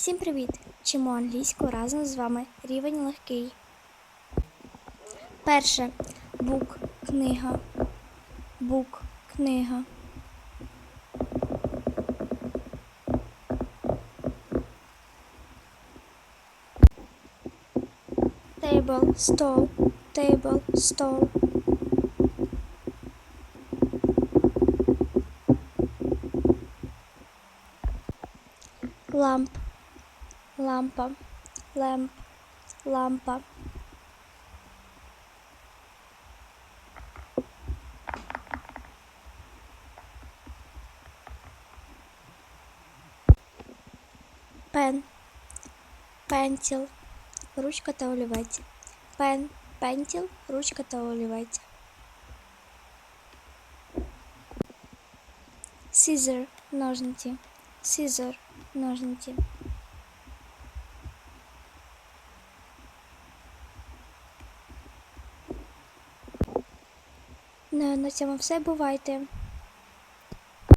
Всім привіт! Вчимо англійську разом з вами рівень легкий. Перше. Бук книга. Бук книга. Table, стол, table, стол. Ламп, лампа, ламп, лампа. Пен, пенсіл, ручка та олівець. Пен, пенсіл, ручка та олівець. Scissor, ножниці. Scissor, ножниці. На цьому все бувайте.